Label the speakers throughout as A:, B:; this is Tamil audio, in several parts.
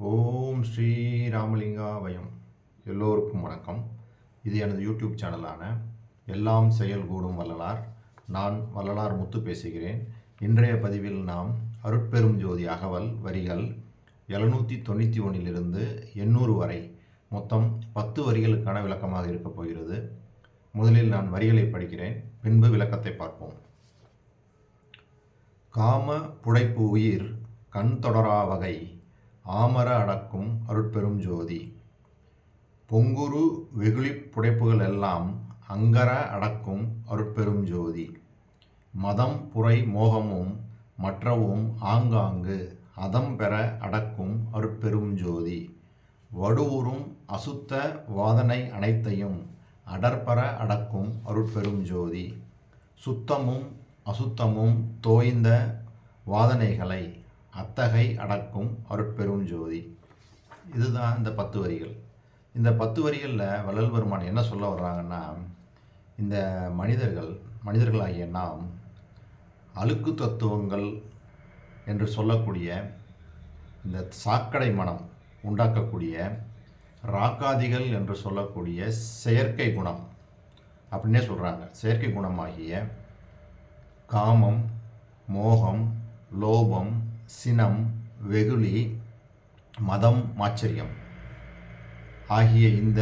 A: ஓம் ஸ்ரீ ராமலிங்காவயம் எல்லோருக்கும் வணக்கம். இது எனது யூடியூப் சேனலான எல்லாம் செயல் கூடும் வள்ளலார். நான் வள்ளலார் முத்து பேசுகிறேன். இன்றைய பதிவில் நாம் அருட்பெரும் ஜோதி அகவல் வரிகள் எழுநூற்றி தொண்ணூற்றி ஒன்றிலிருந்து எண்ணூறு வரை. மொத்தம் பத்து வரிகளுக்கான விளக்கமாக இருக்கப் போகிறது. முதலில் நான் வரிகளை படிக்கிறேன். பின்பு விளக்கத்தை பார்ப்போம். காம புடைப்பு உயிர் கண் தொடரா வகை. ஆமர அடக்கும் அருட்பெரும் ஜோதி. பொங்குரு வெகுளிப் புடைப்புகள் எல்லாம் அங்கர அடக்கும் அருட்பெரும் ஜோதி. மதம் புரை மோகமும் மற்றவும் ஆங்காங்கு அதம் பெற அடக்கும் அருட்பெரும் ஜோதி. வடுவுறும் அசுத்த வாதனை அனைத்தையும் அடர்பர அடக்கும் அருட்பெரும் ஜோதி. சுத்தமும் அசுத்தமும் தோய்ந்த வாதனைகளை அத்தகை அடக்கும் அருட்பெரும் ஜோதி. இதுதான் இந்த பத்து வரிகள். இந்த பத்து வரிகளில் வள்ளல் பெருமான் என்ன சொல்ல வர்றாங்கன்னா இந்த மனிதர்கள் மனிதர்களாகிய நாம் அழுக்கு தத்துவங்கள் என்று சொல்லக்கூடிய இந்த சாக்கடை மனம் உண்டாக்கக்கூடிய ராக்காதிகள் என்று சொல்லக்கூடிய செயற்கை குணம் அப்படின்னே சொல்கிறாங்க செயற்கை குணமாகிய காமம் மோகம் லோபம் சினம் வெகுளி மதம் மாச்சரியம் ஆகிய இந்த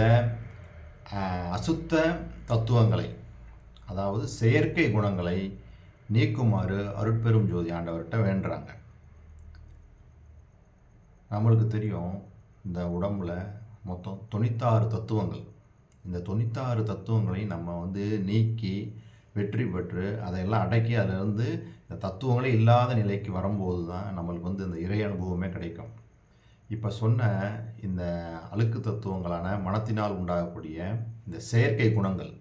A: அசுத்த தத்துவங்களை அதாவது செயற்கை குணங்களை நீக்குமாறு அருட்பெரும் ஜோதி ஆண்டவர்கிட்ட வேண்டுறாங்க. நம்மளுக்கு தெரியும் இந்த உடம்புல மொத்தம் தொண்ணூத்தாறு தத்துவங்கள். இந்த தொண்ணூத்தாறு தத்துவங்களையும் நம்ம வந்து நீக்கி வெற்றி பெற்று அதையெல்லாம் அடக்கி அதிலிருந்து இந்த தத்துவங்களே இல்லாத நிலைக்கு வரும்போது தான் நம்மளுக்கு வந்து இந்த இறை அனுபவமே கிடைக்கும். இப்போ சொன்ன இந்த அழுக்கு தத்துவங்களான மனத்தினால் உண்டாகக்கூடிய இந்த செயற்கை குணங்கள்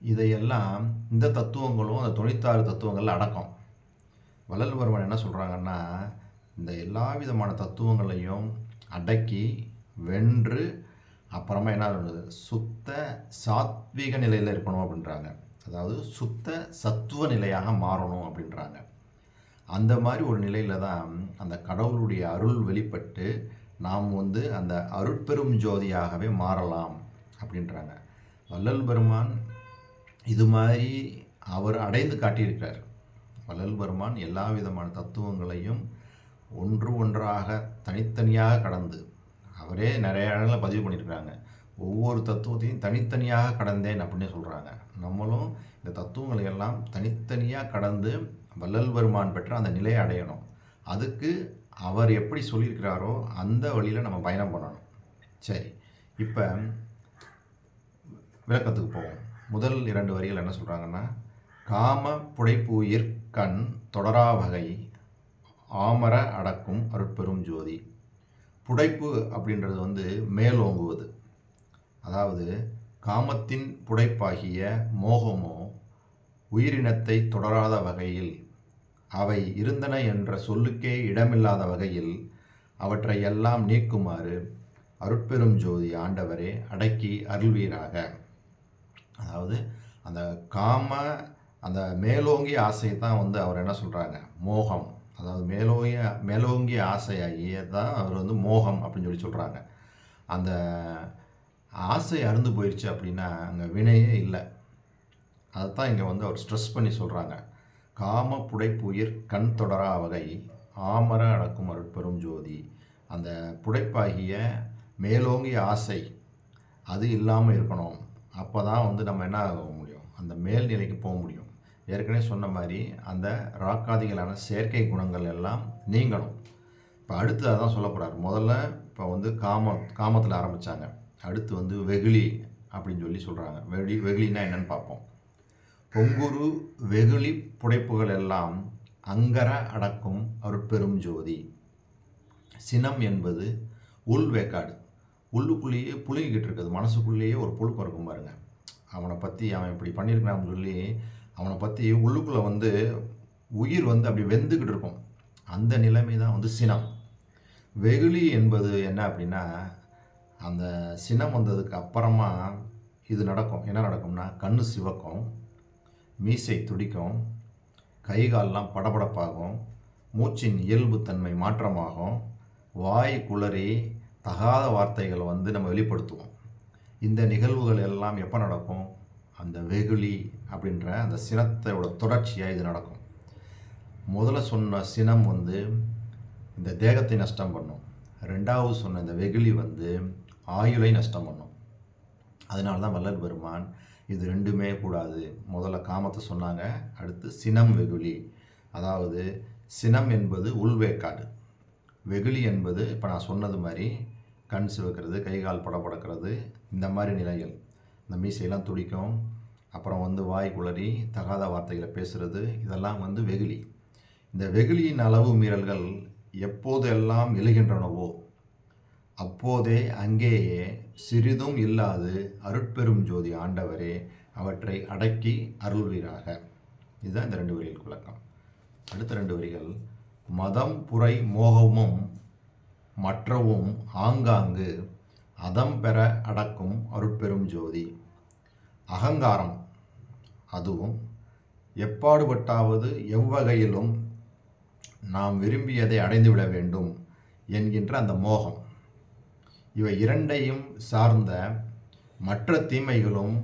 A: இதையெல்லாம் இந்த தத்துவங்களும் அந்த தொண்ணூத்தாறு தத்துவங்கள் அடக்கம். வள்ளல்வர்மன் என்ன சொல்கிறாங்கன்னா இந்த எல்லா விதமான தத்துவங்களையும் அடக்கி வென்று அப்புறமா என்ன சொல்கிறது சுத்த சாத்வீக நிலையில் இருக்கணும் அப்படின்றாங்க. அதாவது சுத்த சத்துவ நிலையாக மாறணும் அப்படின்றாங்க. அந்த மாதிரி ஒரு நிலையில் தான் அந்த கடவுளுடைய அருள் வெளிப்பட்டு நாம் வந்து அந்த அருட்பெரும் ஜோதியாகவே மாறலாம் அப்படின்றாங்க. வள்ளல் பெருமான் இது மாதிரி அவர் அடைந்து காட்டியிருக்கிறார். வள்ளல் பெருமான் எல்லா விதமான தத்துவங்களையும் ஒன்று ஒன்றாக தனித்தனியாக கடந்து அவரே நிறைய இடங்களில் பதிவு பண்ணியிருக்கிறாங்க. ஒவ்வொரு தத்துவத்தையும் தனித்தனியாக கடந்தேன் அப்படின்னு சொல்கிறாங்க நம்மளும் இந்த தத்துவங்களை எல்லாம் தனித்தனியாக கடந்து வள்ளல் பெருமான் பெற்ற அந்த நிலையை அடையணும். அதுக்கு அவர் எப்படி சொல்லியிருக்கிறாரோ அந்த வழியில் நம்ம பயணம் பண்ணணும். சரி இப்போ விளக்கத்துக்கு போவோம். முதல் இரண்டு வரிகள் என்ன சொல்கிறாங்கன்னா காம புடைப்புயிர் கண் தொடரா வகை ஆமர அடக்கும் அருட்பெரும் ஜோதி. புடைப்பு அப்படின்றது வந்து மேலோங்குவது. அதாவது காமத்தின் புடைப்பாகிய மோகமோ உயிரினத்தை தொடராத வகையில் அவை இருந்தன என்ற சொல்லுக்கே இடமில்லாத வகையில் அவற்றை எல்லாம் நீக்குமாறு அருட்பெரும் ஜோதி ஆண்டவரே அடக்கி அருள்வீராக. அதாவது அந்த காம அந்த மேலோங்கிய ஆசை தான் வந்து அவர் என்ன சொல்கிறாங்க மோகம். அதாவது மேலோங்கிய மேலோங்கிய ஆசையாகிய தான் அவர் வந்து மோகம் அப்படின்னு சொல்லி சொல்கிறாங்க அந்த ஆசை அருந்து போயிடுச்சு அப்படின்னா அங்கே வினையே இல்லை. அதைத்தான் இங்கே வந்து அவர் ஸ்ட்ரெஸ் பண்ணி சொல்கிறாங்க காம புடைப்புயிர் கண் தொடரா வகை ஆமர அடக்கும் அருட்பெரும் ஜோதி. அந்த புடைப்பாகிய மேலோங்கிய ஆசை அது இல்லாமல் இருக்கணும். அப்போ தான் வந்து நம்ம என்ன ஆக முடியும்? அந்த மேல்நிலைக்கு போக முடியும். ஏற்கனவே சொன்ன மாதிரி அந்த ராக்காதிகளான செயற்கை குணங்கள் எல்லாம் நீங்கணும். இப்போ அடுத்து அதான் சொல்ல முதல்ல இப்போ வந்து காம காமத்தில் ஆரம்பித்தாங்க அடுத்து வந்து வெகுளி அப்படின்னு சொல்லி சொல்கிறாங்க வெகுளி வெகுளினா என்னன்னு பார்ப்போம். பொங்குரு வெகுளி புடைப்புகள் எல்லாம் அங்கர அடக்கும் அருட்பெரும் ஜோதி. சினம் என்பது உள் வேக்காடு. உள்ளுக்குள்ளேயே புழுங்கிக்கிட்டு இருக்குது. மனசுக்குள்ளேயே ஒரு புழுக்கம் இருக்கும் பாருங்க. அவனை பற்றி அவன் இப்படி பண்ணியிருக்கிறான்னு சொல்லி அவனை பற்றி உள்ளுக்குள்ளே வந்து உயிர் வந்து அப்படி வெந்துக்கிட்டு இருக்கும். அந்த நிலைமை தான் வந்து சினம். வெகுளி என்பது என்ன அப்படின்னா அந்த சினம் வந்ததுக்கு அப்புறமா இது நடக்கும். என்ன நடக்கும்னா கண் சிவக்கும் மீசை துடிக்கும் கை கால்லாம் படபடப்பாகும் மூச்சின் இயல்புத்தன்மை மாற்றமாகும் வாய் குளறி தகாத வார்த்தைகளை வந்து நம்ம வெளிப்படுத்துவோம். இந்த நிகழ்வுகள் எல்லாம் எப்போ நடக்கும்? அந்த வெகுளி அப்படின்ற அந்த சினத்தோட தொடர்ச்சியாக இது நடக்கும். முதல்ல சொன்ன சினம் வந்து இந்த தேகத்தை நஷ்டம் பண்ணும். ரெண்டாவது சொன்ன இந்த வெகுளி வந்து ஆயுளை நஷ்டம் பண்ணும். அதனால தான் வள்ளல் பெருமான் இது ரெண்டுமே கூடாது. முதல்ல காமத்தை சொன்னாங்க அடுத்து சினம் வெகுளி. அதாவது சினம் என்பது உள்வேக்காடு வெகுளி என்பது இப்போ நான் சொன்னது மாதிரி கண் சிவக்கிறது கை கால் இந்த மாதிரி நிலைகள். இந்த மீசையெல்லாம் துடிக்கும் அப்புறம் வந்து வாய் குளறி தகாத வார்த்தைகளை பேசுகிறது இதெல்லாம் வந்து வெகுளி. இந்த வெகுளியின் அளவு மீறல்கள் எப்போதெல்லாம் எழுகின்றனவோ அப்போதே அங்கேயே சிறிதும் இல்லாது அருட்பெரும் ஜோதி ஆண்டவரே அவற்றை அடக்கி அருள்வீராக. இதுதான் இந்த ரெண்டு வரிகள் குழக்கம் அடுத்த ரெண்டு வரிகள் மதம் புரை மோகமும் மற்றவும் ஆங்காங்கு அதம் பெற அடக்கும் அருட்பெரும் ஜோதி. அகங்காரம் அதுவும் எப்பாடுபட்டாவது எவ்வகையிலும் நாம் விரும்பியதை அடைந்துவிட வேண்டும் என்கின்ற அந்த மோகம். இவை இரண்டையும் சார்ந்த மற்ற தீமைகளும்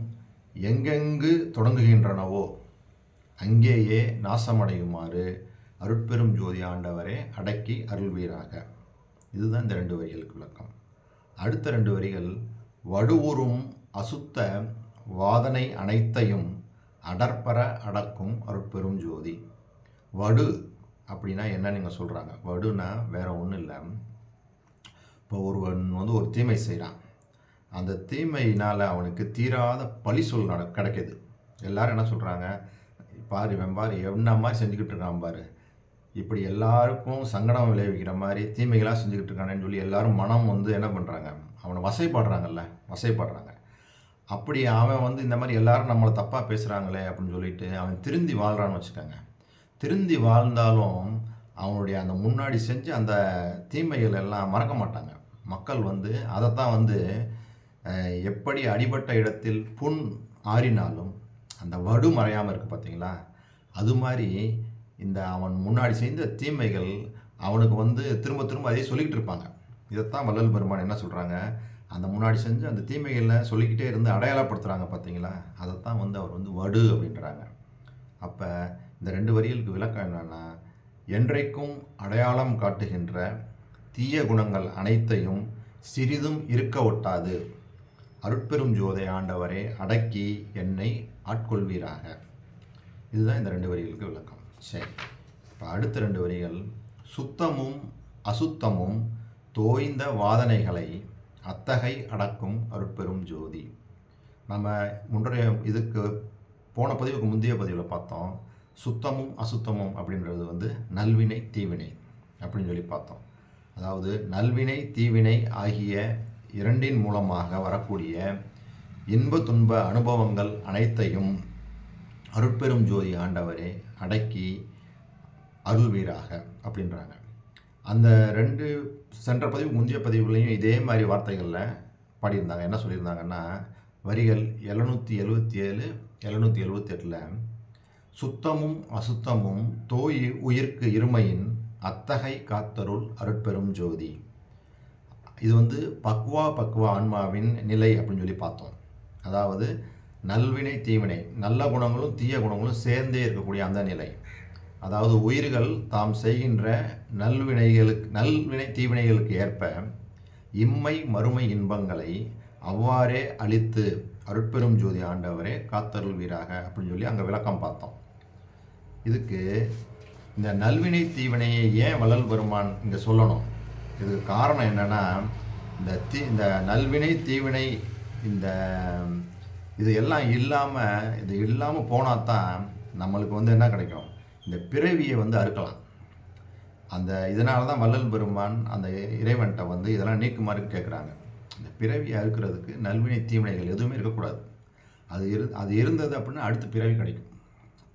A: எங்கெங்கு தொடங்குகின்றனவோ அங்கேயே நாசமடையுமாறு அருட்பெரும் ஜோதி ஆண்டவரே அடக்கி அருள்வீராக. இதுதான் இந்த ரெண்டு வரிகளுக்கு விளக்கம். அடுத்த ரெண்டு வரிகள் வடுவுறும் அசுத்த வாதனை அனைத்தையும் அடற்பர அடக்கும் அருட்பெரும் ஜோதி. வடு அப்படின்னா என்ன நீங்கள் சொல்கிறாங்க வடுனா வேறு ஒன்றும் இல்லை. இப்போ ஒருவன் வந்து ஒரு தீமை செய்கிறான் அந்த தீமையினால் அவனுக்கு தீராத பழி சொல் நட கிடைக்கிது. எல்லாரும் என்ன சொல்கிறாங்க பாரு வெம்பாரு என்ன மாதிரி செஞ்சுக்கிட்டு இருக்கான் பாரு. இப்படி எல்லாருக்கும் சங்கடம் விளைவிக்கிற மாதிரி தீமைகளாக செஞ்சுக்கிட்டு இருக்கானேன்னு சொல்லி எல்லாரும் மனம் வந்து என்ன பண்ணுறாங்க அவனை வசைப்படுறாங்கல்ல வசைப்படுறாங்க. அப்படி அவன் வந்து இந்த மாதிரி எல்லாரும் நம்மளை தப்பாக பேசுகிறாங்களே அப்படின்னு சொல்லிட்டு அவன் திருந்தி வாழ்கிறான்னு வச்சுக்கோங்க. திருந்தி வாழ்ந்தாலும் அவனுடைய அந்த முன்னாடி செஞ்சு அந்த தீமைகள் எல்லாம் மறக்க மாட்டாங்க. மக்கள் வந்து அதைத்தான் வந்து எப்படி அடிபட்ட இடத்தில் புண் ஆறினாலும் அந்த வடு மறையாமல் இருக்குது பார்த்தீங்களா அது மாதிரி இந்த அவன் முன்னாடி செய்த தீமைகள் அவனுக்கு வந்து திரும்ப திரும்ப அதே சொல்லிக்கிட்டு இருப்பாங்க. இதைத்தான் வள்ளல் பெருமான் என்ன சொல்கிறாங்க அந்த முன்னாடி செஞ்சு அந்த தீமைகளில் சொல்லிக்கிட்டே இருந்து அடையாளப்படுத்துகிறாங்க பார்த்தீங்களா அதைத்தான் வந்து அவர் வந்து வடு அப்படின்றாங்க. அப்போ இந்த ரெண்டு வரிகளுக்கு விளக்கம் என்னென்னா என்றைக்கும் அடையாளம் காட்டுகின்ற தீய குணங்கள் அனைத்தையும் சிறிதும் இருக்க ஒட்டாது. அருட்பெரும் ஜோதை ஆண்டவரே அடக்கி என்னை ஆட்கொள்வீராக. இதுதான் இந்த ரெண்டு வரிகளுக்கு விளக்கம். சரி. இப்போ அடுத்த ரெண்டு வரிகள் சுத்தமும் அசுத்தமும் தோய்ந்த வாதனைகளை அத்தகை அடக்கும் அருட்பெரும் ஜோதி. நம்ம முன்றைய இதுக்கு போன பதிவுக்கு முந்தைய பதிவில் பார்த்தோம் சுத்தமும் அசுத்தமும் அப்படின்றது வந்து நல்வினை தீவினை அப்படின்னு சொல்லி பார்த்தோம். அதாவது நல்வினை தீவினை ஆகிய இரண்டின் மூலமாக வரக்கூடிய இன்ப துன்ப அனுபவங்கள் அனைத்தையும் அருட்பெரும் ஜோதி ஆண்டவரே அடக்கி அருள்வீராக அப்படின்றாங்க. அந்த ரெண்டு சென்ற பதிவு முந்தைய பதிவுலையும் இதே மாதிரி வார்த்தைகளில் பாடியிருந்தாங்க. என்ன சொல்லியிருந்தாங்கன்னா வரிகள் எழுநூற்றி எழுபத்தி ஏழு எழுநூற்றி எழுபத்தெட்டில் சுத்தமும் அசுத்தமும் தோய் உயிர்க்கு இருமையின் அத்தகை காத்தருள் அருட்பெரும் ஜோதி. இது வந்து பக்வா பக்வா ஆன்மாவின் நிலை அப்படின்னு சொல்லி பார்த்தோம். அதாவது நல்வினை தீவினை நல்ல குணங்களும் தீய குணங்களும் சேர்ந்தே இருக்கக்கூடிய அந்த நிலை. அதாவது உயிர்கள் தாம் செய்கின்ற நல்வினைகளுக்கு நல்வினை தீவினைகளுக்கு ஏற்ப இம்மை மறுமை இன்பங்களை அவ்வாறே அளித்து அருட்பெரும் ஜோதி ஆண்டவரே காத்தருள்வீராக அப்படின்னு சொல்லி அங்கே விளக்கம் பார்த்தோம். இதுக்கு இந்த நல்வினை தீவினையை ஏன் வள்ளல் பெருமான் இங்கே சொல்லணும்? இதுக்கு காரணம் என்னென்னா இந்த தீ இந்த நல்வினை தீவினை இந்த இது எல்லாம் இல்லாமல் இது இல்லாமல் போனால் தான் நம்மளுக்கு வந்து என்ன கிடைக்கும்? இந்த பிறவியை வந்து அறுக்கலாம். அந்த இதனால தான் வள்ளல் பெருமான் அந்த இறைவன்கிட்ட வந்து இதெல்லாம் நீக்குமாறு கேட்குறாங்க இந்த பிறவியை அறுக்கிறதுக்கு நல்வினை தீவினைகள் எதுவுமே இருக்கக்கூடாது. அது இரு அது இருந்தது அப்படின்னா அடுத்து பிறவி கிடைக்கும்.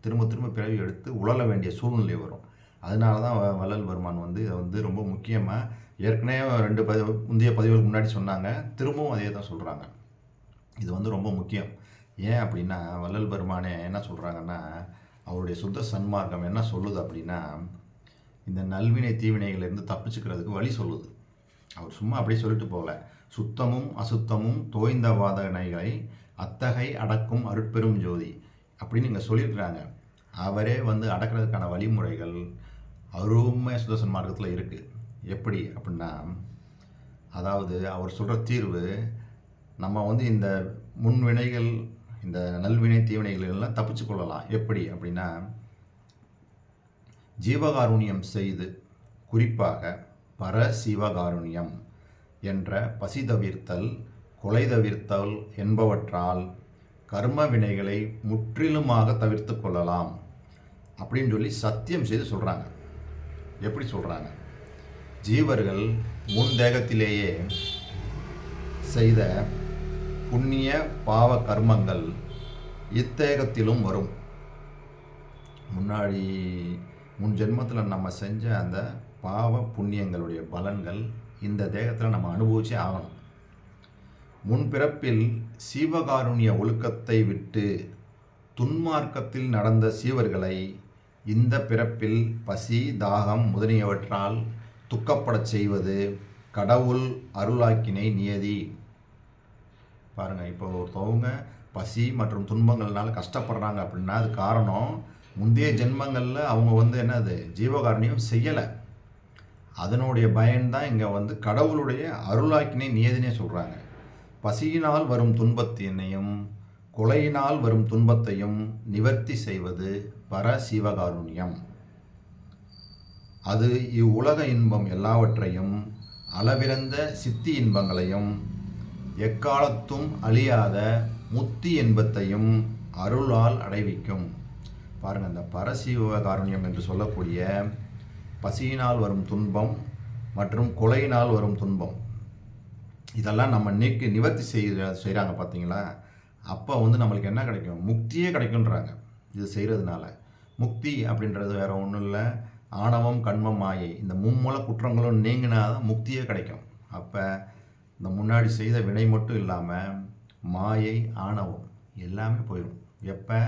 A: திரும்ப திரும்ப பிறவி எடுத்து உழல வேண்டிய சூழ்நிலை வரும். அதனால தான் வள்ளல் பெருமான் வந்து இதை வந்து ரொம்ப முக்கியமாக ஏற்கனவே ரெண்டு பதிவு முந்தைய பதிவுகளுக்கு முன்னாடி சொன்னாங்க. திரும்பவும் அதே தான் சொல்கிறாங்க இது வந்து ரொம்ப முக்கியம். ஏன் அப்படின்னா வள்ளல் பெருமானே என்ன சொல்கிறாங்கன்னா அவருடைய சுத்த சன்மார்க்கம் என்ன சொல்லுது அப்படின்னா இந்த நல்வினை தீவினைகளிலிருந்து தப்பிச்சுக்கிறதுக்கு வழி சொல்லுது. அவர் சும்மா அப்படியே சொல்லிட்டு போகல. சுத்தமும் அசுத்தமும் தோய்ந்த வாதனைகளை அத்தகை அடக்கும் அருட்பெரும் ஜோதி அப்படின்னு இங்கே சொல்லியிருக்கிறாங்க. அவரே வந்து அடக்கிறதுக்கான வழிமுறைகள் அருமை சுதர்சன் மார்க்கத்தில் இருக்குது எப்படி அப்படின்னா அதாவது அவர் சொல்கிற தீர்வு நம்ம வந்து இந்த முன்வினைகள் இந்த நல்வினை தீவினைகள் எல்லாம் தப்பிச்சு கொள்ளலாம். எப்படி அப்படின்னா ஜீவகாருண்யம் செய்து குறிப்பாக பர சிவகாருண்யம் என்ற பசி தவிர்த்தல் கொலை தவிர்த்தல் என்பவற்றால் கர்ம வினைகளை முற்றிலுமாக தவிர்த்து கொள்ளலாம். அப்படின்னு சொல்லி சத்தியம் செய்து சொல்கிறாங்க எப்படி சொல்கிறாங்க ஜீவர்கள் முன் தேகத்திலேயே செய்த புண்ணிய பாவ கர்மங்கள் இத்தேகத்திலும் வரும். முன்னாடி முன் ஜென்மத்தில் நம்ம செஞ்ச அந்த பாவ புண்ணியங்களுடைய பலன்கள் இந்த தேகத்தில் நம்ம அனுபவிச்சே ஆகணும். முன் பிறப்பில் சீவகாருண்ய ஒழுக்கத்தை விட்டு துன்மார்க்கத்தில் நடந்த சீவர்களை இந்த பிறப்பில் பசி தாகம் முதலியவற்றால் துக்கப்படச் செய்வது கடவுள் அருளாக்கினை நியதி. பாருங்கள் இப்போ ஒருத்தவங்க பசி மற்றும் துன்பங்கள்னால கஷ்டப்படுறாங்க அப்படின்னா அது காரணம் முந்தைய ஜென்மங்களில் அவங்க வந்து என்னது ஜீவகாரணியம் செய்யலை. அதனுடைய பயன்தான் இங்கே வந்து கடவுளுடைய அருளாக்கினை நியதினே சொல்கிறாங்க பசியினால் வரும் துன்பத்தினையும் கொலையினால் வரும் துன்பத்தையும் நிவர்த்தி செய்வது பரசிவகாருண்யம் அது இவ்வுலக இன்பம் எல்லாவற்றையும் அளவிறந்த சித்தி இன்பங்களையும் எக்காலத்தும் அழியாத முத்தி இன்பத்தையும் அருளால் அடைவிக்கும். பாருங்கள் இந்த பரசிவகாருண்யம் என்று சொல்லக்கூடிய பசியினால் வரும் துன்பம் மற்றும் கொலையினால் வரும் துன்பம். இதெல்லாம் நம்ம நீக்கி நிவர்த்தி செய்கிற செய்கிறாங்க பார்த்தீங்களா அப்போ வந்து நம்மளுக்கு என்ன கிடைக்கும்? முக்தியே கிடைக்குன்றாங்க இது செய்கிறதுனால முக்தி அப்படின்றது வேற ஒன்றும் இல்லை. ஆணவம் கண்மம் மாயை. இந்த மும்மூல குற்றங்களும் நீங்கினா தான் முக்தியே கிடைக்கும். அப்போ இந்த முன்னாடி செய்த வினை மட்டும் இல்லாமல் மாயை ஆணவம் எல்லாமே போயிடும் எப்போ?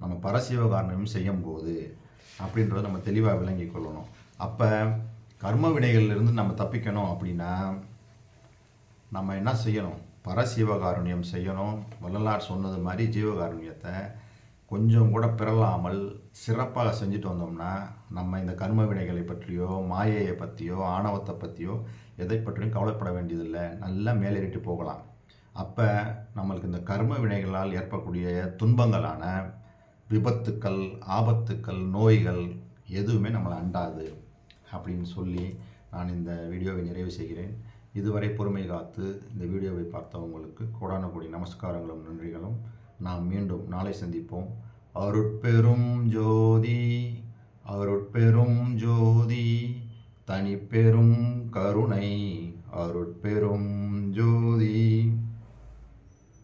A: நம்ம பரசிவகாரணம் செய்யும்போது அப்படின்றத நம்ம தெளிவாக விளங்கி கொள்ளணும். அப்போ கர்ம வினைகள்லேருந்து நம்ம தப்பிக்கணும் அப்படின்னா நம்ம என்ன செய்யணும்? பரசீவகாருண்யம் செய்யணும். வள்ளலார் சொன்னது மாதிரி ஜீவகாருண்யத்தை கொஞ்சம் கூட பிறலாமல் சிறப்பாக செஞ்சுட்டு வந்தோம்னா நம்ம இந்த கர்ம வினைகளை பற்றியோ மாயையை பற்றியோ ஆணவத்தை பற்றியோ எதை பற்றியும் கவலைப்பட வேண்டியதில்லை. நல்லா மேலேறிட்டு போகலாம். அப்போ நம்மளுக்கு இந்த கர்ம வினைகளால் ஏற்படக்கூடிய துன்பங்களான விபத்துக்கள் ஆபத்துக்கள் நோய்கள் எதுவுமே நம்மளை அண்டாது அப்படின்னு சொல்லி நான் இந்த வீடியோவை நிறைவு செய்கிறேன். இதுவரை பொறுமை காத்து இந்த வீடியோவை பார்த்தவங்களுக்கு கோடான கோடி நமஸ்காரங்களும் நன்றிகளும். நாம் மீண்டும் நாளை சந்திப்போம். அருட்பெரும் ஜோதி அருட்பெரும் ஜோதி தனிப்பெரும் கருணை. அருட்பெரும் ஜோதி.